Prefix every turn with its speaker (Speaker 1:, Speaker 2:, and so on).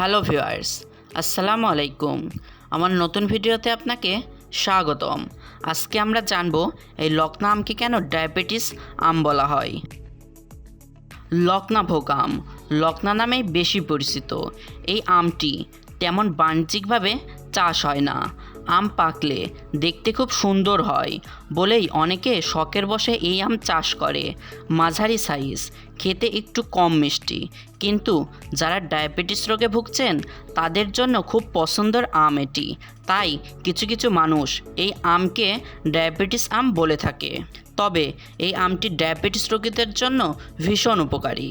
Speaker 1: Hello viewers, আসসালামু আলাইকুম। আমার নতুন ভিডিওতে আপনাকে স্বাগতম। আজকে আমরা জানব এই লকনা আমকে কেন ডায়াবেটিস আম বলা হয়। লকনা ভোগ আম, লকনা নামেই বেশি পরিচিত। এই আমটি তেমন বাণিজ্যিকভাবে চাষ হয় না। আম পাকলে দেখতে খুব সুন্দর হয় বলেই অনেকে শখের বসে এই আম চাষ করে। মাঝারি সাইজ খেতে একটু কম মিষ্টি। কিন্তু যারা ডায়াবেটিস রোগে ভুগছেন, তাদের জন্য খুব পছন্দের আম এটি। তাই কিছু কিছু মানুষ এই আমকে ডায়াবেটিস আম বলে থাকে। তবে এই আমটি ডায়াবেটিস রোগীদের জন্য ভীষণ উপকারী।